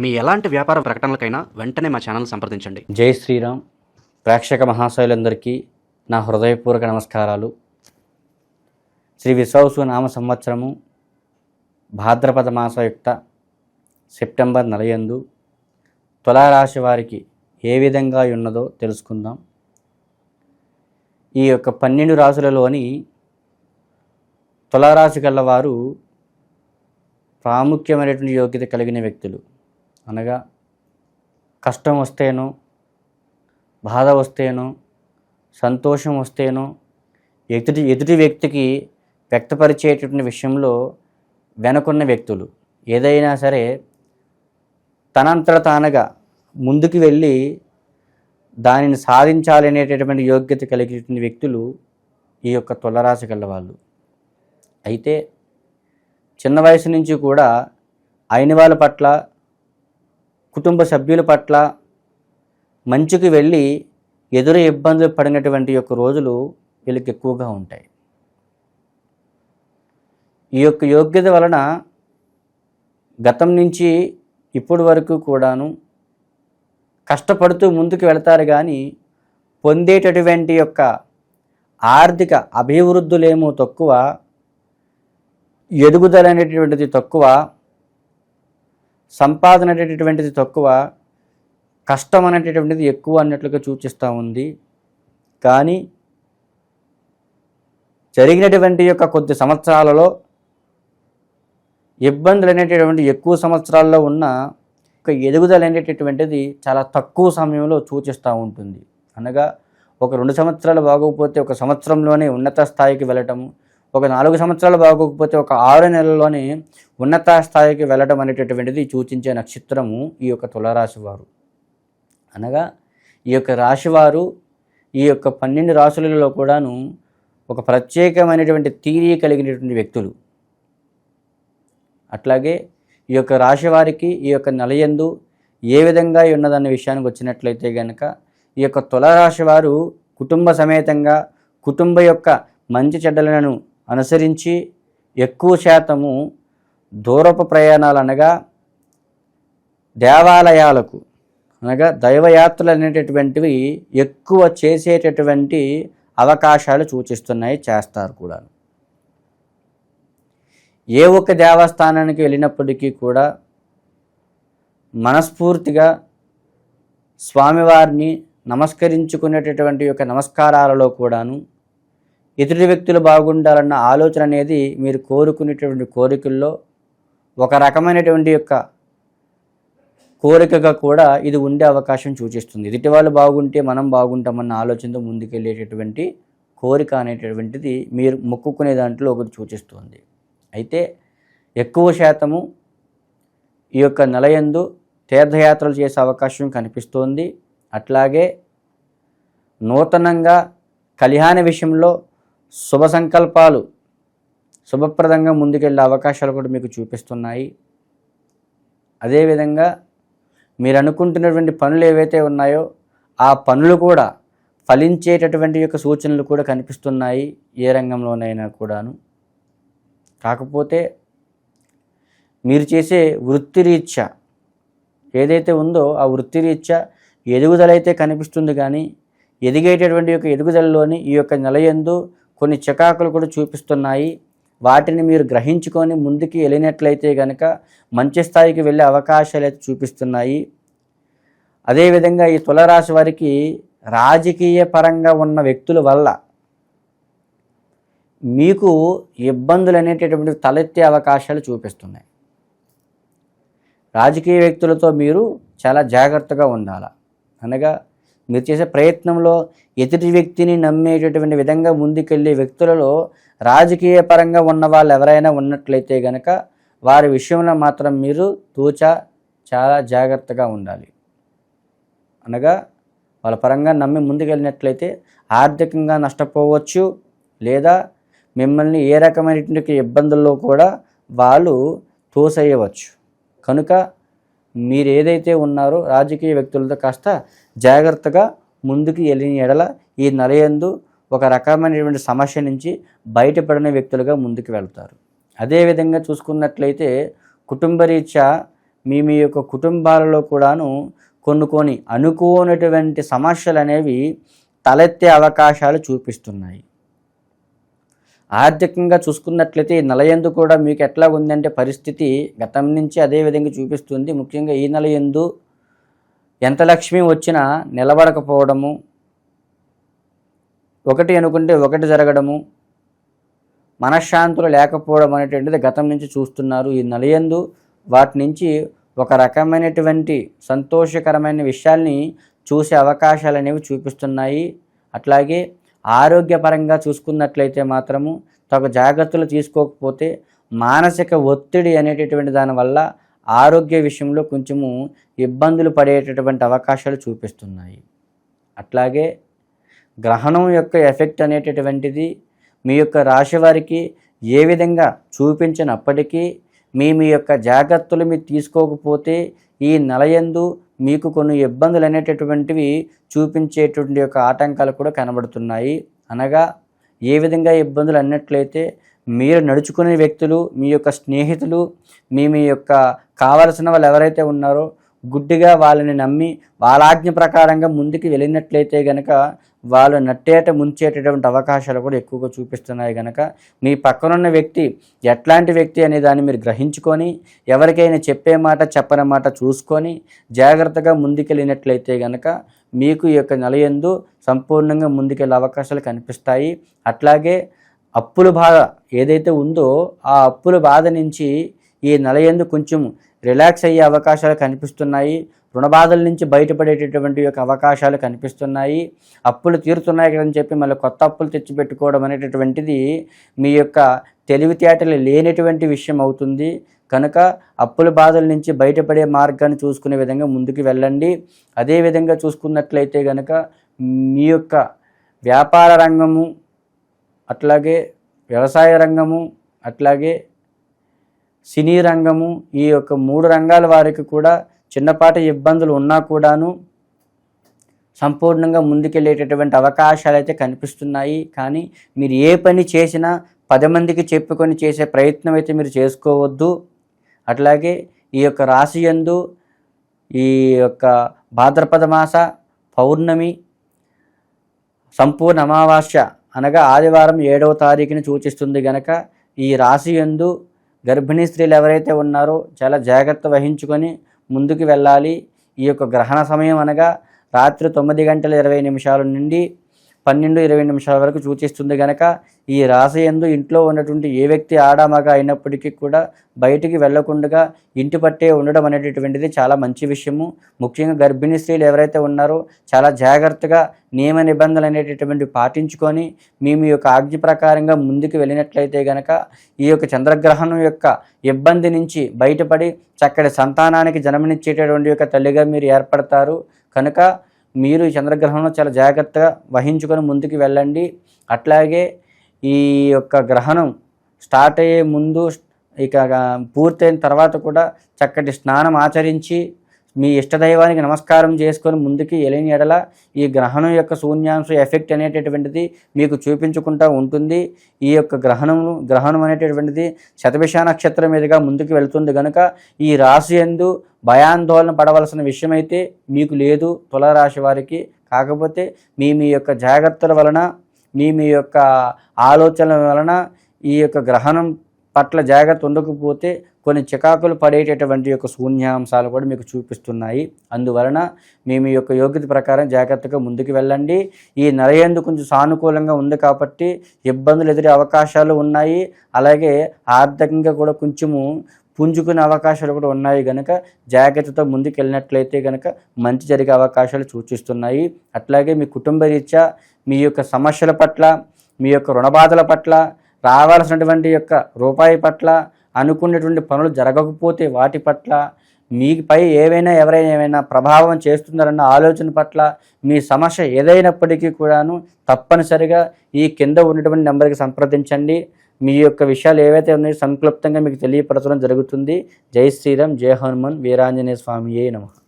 మీ ఎలాంటి వ్యాపార ప్రకటనలకైనా వెంటనే మా ఛానల్ సంప్రదించండి. జై శ్రీరామ్. ప్రేక్షక మహాశయులందరికీ నా హృదయపూర్వక నమస్కారాలు. శ్రీ విశ్వాసు నామ సంవత్సరము భాద్రపద మాసయుక్త సెప్టెంబర్ నెలయందు తులారాశి వారికి ఏ విధంగా ఉన్నదో తెలుసుకుందాం. ఈ యొక్క పన్నెండు రాశులలోని తులారాశి గలవారు ప్రాముఖ్యమైనటువంటి యోగ్యత కలిగిన వ్యక్తులు. అనగా కష్టం వస్తేనో బాధ వస్తేనో సంతోషం వస్తేనో ఎదుటి ఎదుటి వ్యక్తికి వ్యక్తపరిచేటటువంటి విషయంలో వెనుకున్న వ్యక్తులు. ఏదైనా సరే తనంతట తానగా ముందుకు వెళ్ళి దానిని సాధించాలనేటటువంటి యోగ్యత కలిగినటువంటి వ్యక్తులు ఈ యొక్క తులరాశి వాళ్ళు. అయితే చిన్న వయసు నుంచి కూడా అయిన వాళ్ళ పట్ల కుటుంబ సభ్యుల పట్ల మంచుకి వెళ్ళి ఎదురు ఇబ్బందులు పడినటువంటి యొక్క రోజులు వీళ్ళకి ఎక్కువగా ఉంటాయి. ఈ యొక్క యోగ్యత వలన గతం నుంచి ఇప్పటి వరకు కూడాను కష్టపడుతూ ముందుకు వెళతారు కానీ పొందేటటువంటి యొక్క ఆర్థిక అభివృద్ధులేమో తక్కువ ఎదుగుదల అనేటటువంటిది తక్కువ సంపాదన అనేటటువంటిది తక్కువ కష్టం అనేటటువంటిది ఎక్కువ అన్నట్లుగా సూచిస్తూ ఉంది. కానీ జరిగినటువంటి యొక్క కొద్ది సంవత్సరాలలో ఇబ్బందులు అనేటటువంటి ఎక్కువ సంవత్సరాల్లో ఉన్న ఒక ఎదుగుదల అనేటటువంటిది చాలా తక్కువ సమయంలో సూచిస్తూ ఉంటుంది. అనగా ఒక రెండు సంవత్సరాలు బాగోకపోతే ఒక సంవత్సరంలోనే ఉన్నత స్థాయికి వెళ్ళటము ఒక నాలుగు సంవత్సరాలు బాగోకపోతే ఒక ఆరు నెలల్లోనే ఉన్నత స్థాయికి వెళ్ళడం అనేటటువంటిది సూచించే నక్షత్రము ఈ యొక్క తులారాశి వారు అనగా ఈ యొక్క రాశివారు ఈ యొక్క పన్నెండు రాశులలో కూడాను ఒక ప్రత్యేకమైనటువంటి తీరి కలిగినటువంటి వ్యక్తులు. అట్లాగే ఈ యొక్క రాశి వారికి ఈ యొక్క నెలయందు ఏ విధంగా ఉన్నదన్న విషయానికి వచ్చినట్లయితే కనుక ఈ యొక్క తులరాశి వారు కుటుంబ సమేతంగా కుటుంబ యొక్క మంచి చెడ్డలను అనుసరించి ఎక్కువ శాతము దూరపు ప్రయాణాలు అనగా దేవాలయాలకు అనగా దైవయాత్రలు అనేటటువంటివి ఎక్కువ చేసేటటువంటి అవకాశాలు సూచిస్తున్నాయి చేస్తారు కూడా ఏ ఒక్క దేవస్థానానికి వెళ్ళినప్పటికీ కూడా మనస్ఫూర్తిగా స్వామివారిని నమస్కరించుకునేటటువంటి యొక్క నమస్కారాలలో కూడాను ఎదుటి వ్యక్తులు బాగుండాలన్న ఆలోచన అనేది మీరు కోరుకునేటువంటి కోరికల్లో ఒక రకమైనటువంటి యొక్క కోరికగా కూడా ఇది ఉండే అవకాశం సూచిస్తుంది. ఎదుటి వాళ్ళు బాగుంటే మనం బాగుంటామన్న ఆలోచనతో ముందుకెళ్ళేటటువంటి కోరిక అనేటటువంటిది మీరు మొక్కుకునే దాంట్లో ఒకటి సూచిస్తుంది. అయితే ఎక్కువ శాతము ఈ యొక్క నెలయందు తీర్థయాత్రలు చేసే అవకాశం కనిపిస్తోంది. అట్లాగే నూతనంగా కళ్యాణ విషయంలో శుభ సంకల్పాలు శుభప్రదంగా ముందుకెళ్ళే అవకాశాలు కూడా మీకు చూపిస్తున్నాయి. అదేవిధంగా మీరు అనుకుంటున్నటువంటి పనులు ఏవైతే ఉన్నాయో ఆ పనులు కూడా ఫలించేటటువంటి యొక్క సూచనలు కూడా కనిపిస్తున్నాయి ఏ రంగంలోనైనా కూడాను. కాకపోతే మీరు చేసే వృత్తిరీత్యా ఏదైతే ఉందో ఆ వృత్తిరీత్యా ఎదుగుదలైతే కనిపిస్తుంది కానీ ఎదిగేటటువంటి యొక్క ఎదుగుదలలోని ఈ యొక్క నెలయందు కొన్ని చికాకులు కూడా చూపిస్తున్నాయి. వాటిని మీరు గ్రహించుకొని ముందుకు వెళ్ళినట్లయితే కనుక మంచి స్థాయికి వెళ్ళే అవకాశాలు అయితే చూపిస్తున్నాయి. అదేవిధంగా ఈ తులరాశి వారికి రాజకీయ పరంగా ఉన్న వ్యక్తుల వల్ల మీకు ఇబ్బందులు అనేటటువంటి తలెత్తే అవకాశాలు చూపిస్తున్నాయి. రాజకీయ వ్యక్తులతో మీరు చాలా జాగ్రత్తగా ఉండాలి. అనగా మీరు చేసే ప్రయత్నంలో ఎదుటి వ్యక్తిని నమ్మేటటువంటి విధంగా ముందుకెళ్ళే వ్యక్తులలో రాజకీయ పరంగా ఉన్న వాళ్ళు ఎవరైనా ఉన్నట్లయితే గనక వారి విషయంలో మాత్రం మీరు తూచా చాలా జాగ్రత్తగా ఉండాలి. అనగా వాళ్ళ పరంగా నమ్మి ముందుకెళ్ళినట్లయితే ఆర్థికంగా నష్టపోవచ్చు లేదా మిమ్మల్ని ఏ రకమైనటువంటి ఇబ్బందుల్లో కూడా వాళ్ళు తోసేయవచ్చు. కనుక మీరు ఏదైతే ఉన్నారో రాజకీయ వ్యక్తులతో కాస్త జాగ్రత్తగా ముందుకు వెళ్ళిన ఎడల ఈ నలయందు ఒక రకమైనటువంటి సమస్య నుంచి బయటపడిన వ్యక్తులుగా ముందుకు వెళ్తారు. అదేవిధంగా చూసుకున్నట్లయితే కుటుంబరీత్యా మీ మీ యొక్క కుటుంబాలలో కూడాను కొన్ని కొన్ని అనుకోనటువంటి సమస్యలు అనేవి తలెత్తే అవకాశాలు చూపిస్తున్నాయి. ఆర్థికంగా చూసుకున్నట్లయితే ఈ నెల ఎందు కూడా మీకు ఎట్లా ఉందంటే పరిస్థితి గతం నుంచి అదే విధంగా చూపిస్తుంది. ముఖ్యంగా ఈ నెల ఎందు ఎంత లక్ష్మి వచ్చినా నిలబడకపోవడము ఒకటి అనుకుంటే ఒకటి జరగడము మనశ్శాంతులు లేకపోవడం అనేటువంటిది గతం నుంచి చూస్తున్నారు. ఈ నలయందు వాటి నుంచి ఒక రకమైనటువంటి సంతోషకరమైన విషయాల్ని చూసే అవకాశాలు అనేవి చూపిస్తున్నాయి. అట్లాగే ఆరోగ్యపరంగా చూసుకున్నట్లయితే మాత్రము తగు జాగ్రత్తలు తీసుకోకపోతే మానసిక ఒత్తిడి అనేటటువంటి దానివల్ల ఆరోగ్య విషయంలో కొంచెము ఇబ్బందులు పడేటటువంటి అవకాశాలు చూపిస్తున్నాయి. అట్లాగే గ్రహణం యొక్క ఎఫెక్ట్ అనేటటువంటిది మీ యొక్క రాశి వారికి ఏ విధంగా చూపించినప్పటికీ మీ మీ యొక్క జాగ్రత్తలు మీరు తీసుకోకపోతే ఈ నెలయందు మీకు కొన్ని ఇబ్బందులు అనేటటువంటివి చూపించేటువంటి యొక్క ఆటంకాలు కూడా కనబడుతున్నాయి. అనగా ఏ విధంగా ఇబ్బందులు అన్నట్లయితే మీరు నడుచుకునే వ్యక్తులు మీ యొక్క స్నేహితులు మీ మీ యొక్క కావలసిన వాళ్ళు ఎవరైతే ఉన్నారో గుడ్డిగా వాళ్ళని నమ్మి వాళ్ళ ఆజ్ఞ ప్రకారంగా ముందుకు వెళ్ళినట్లయితే గనక వాళ్ళు నట్టేట ముంచేటటువంటి అవకాశాలు కూడా ఎక్కువగా చూపిస్తున్నాయి గనక మీ పక్కనున్న వ్యక్తి ఎట్లాంటి వ్యక్తి అనే దాన్ని మీరు గ్రహించుకొని ఎవరికైనా చెప్పే మాట చెప్పని మాట చూసుకొని జాగ్రత్తగా ముందుకెళ్ళినట్లయితే గనక మీకు ఈ యొక్క నెలయందు సంపూర్ణంగా ముందుకెళ్ళే అవకాశాలు కనిపిస్తాయి. అట్లాగే అప్పుల బాధ ఏదైతే ఉందో ఆ అప్పుల బాధ నుంచి ఈ నెలయందు కొంచెం రిలాక్స్ అయ్యే అవకాశాలు కనిపిస్తున్నాయి. రుణ బాధల నుంచి బయటపడేటటువంటి యొక్క అవకాశాలు కనిపిస్తున్నాయి. అప్పులు తీరుతున్నాయి కదని చెప్పి మళ్ళీ కొత్త అప్పులు తెచ్చిపెట్టుకోవడం అనేటటువంటిది మీ యొక్క తెలివితేటలు లేనటువంటి విషయం అవుతుంది. కనుక అప్పుల బాధల నుంచి బయటపడే మార్గాన్ని చూసుకునే విధంగా ముందుకు వెళ్ళండి. అదేవిధంగా చూసుకున్నట్లయితే కనుక మీ యొక్క వ్యాపార రంగము అట్లాగే వ్యవసాయ రంగము అట్లాగే సినీ రంగము ఈ యొక్క మూడు రంగాల వారికి కూడా చిన్నపాటి ఇబ్బందులు ఉన్నా కూడాను సంపూర్ణంగా ముందుకెళ్ళేటటువంటి అవకాశాలు అయితే కనిపిస్తున్నాయి. కానీ మీరు ఏ పని చేసినా పది మందికి చెప్పుకొని చేసే ప్రయత్నం అయితే మీరు చేసుకోవద్దు. అట్లాగే ఈ యొక్క రాశి యందు ఈ యొక్క భాద్రపద మాస పౌర్ణమి సంపూర్ణ అమావాస్య అనగా ఆదివారం ఏడవ తారీఖుని సూచిస్తుంది గనక ఈ రాశి యందు గర్భిణీ స్త్రీలు ఎవరైతే ఉన్నారో చాలా జాగ్రత్త వహించుకొని ముందుకు వెళ్ళాలి. ఈ యొక్క గ్రహణ సమయం అనగా రాత్రి తొమ్మిది గంటల ఇరవై నిమిషాల నుండి పన్నెండు ఇరవై నిమిషాల వరకు సూచిస్తుంది గనక ఈ రాశి ఎందు ఇంట్లో ఉన్నటువంటి ఏ వ్యక్తి ఆడామగా అయినప్పటికీ కూడా బయటికి వెళ్ళకుండా ఇంటి పట్టే ఉండడం అనేటటువంటిది చాలా మంచి విషయము. ముఖ్యంగా గర్భిణీ స్త్రీలు ఎవరైతే ఉన్నారో చాలా జాగ్రత్తగా నియమ నిబంధనలు అనేటటువంటి పాటించుకొని మీ మీ యొక్క ఆజ్ఞ ప్రకారంగా ముందుకు వెళ్ళినట్లయితే గనక ఈ యొక్క చంద్రగ్రహణం యొక్క ఇబ్బంది నుంచి బయటపడి చక్కటి సంతానానికి జన్మనిచ్చేటటువంటి యొక్క తల్లిగా మీరు ఏర్పడతారు. కనుక మీరు ఈ చంద్రగ్రహణంలో చాలా జాగ్రత్తగా వహించుకొని ముందుకు వెళ్ళండి. అట్లాగే ఈ యొక్క గ్రహణం స్టార్ట్ అయ్యే ముందు ఇక పూర్తయిన తర్వాత కూడా చక్కటి స్నానం ఆచరించి మీ ఇష్టదైవానికి నమస్కారం చేసుకొని ముందుకి ఎలిని ఎడల ఈ గ్రహణం యొక్క శూన్యాంశ ఎఫెక్ట్ అనేటటువంటిది మీకు చూపించుకుంటూ ఉంటుంది. ఈ యొక్క గ్రహణం గ్రహణం అనేటటువంటిది శతభిష నక్షత్రం మీదుగా ముందుకు వెళ్తుంది కనుక ఈ రాశి ఎందు భయాందోళన పడవలసిన విషయమైతే మీకు లేదు తులారాశి వారికి. కాకపోతే మీ మీ యొక్క జాగ్రత్తల వలన మీ మీ యొక్క ఆలోచనల వలన ఈ యొక్క గ్రహణం పట్ల జాగ్రత్త ఉండకపోతే కొన్ని చికాకులు పడేటటువంటి యొక్క శూన్యాంశాలు కూడా మీకు చూపిస్తున్నాయి. అందువలన మీ మీ యొక్క యోగ్యత ప్రకారం జాగ్రత్తగా ముందుకు వెళ్ళండి. ఈ నెలయందు కొంచెం సానుకూలంగా ఉంది కాబట్టి ఇబ్బందులు ఎదురే అవకాశాలు ఉన్నాయి. అలాగే ఆర్థికంగా కూడా కొంచెము పుంజుకునే అవకాశాలు కూడా ఉన్నాయి కనుక జాగ్రత్తతో ముందుకు వెళ్ళినట్లయితే కనుక మంచి జరిగే అవకాశాలు సూచిస్తున్నాయి. అట్లాగే మీ కుటుంబ రీత్యా మీ యొక్క సమస్యల పట్ల మీ యొక్క రుణబాధల పట్ల రావాల్సినటువంటి యొక్క రూపాయి పట్ల అనుకున్నటువంటి పనులు జరగకపోతే వాటి పట్ల మీపై ఏవైనా ఎవరైనా ఏమైనా ప్రభావం చేస్తున్నారన్న ఆలోచన పట్ల మీ సమస్య ఏదైనప్పటికీ కూడాను తప్పనిసరిగా ఈ కింద ఉన్నటువంటి నెంబర్కి సంప్రదించండి. మీ యొక్క విషయాలు ఏవైతే ఉన్నాయో సంక్లుప్తంగా మీకు తెలియపరచడం జరుగుతుంది. జై శ్రీరామ్ జయ హనుమాన్ వీరాంజనేయ ఏ నమ.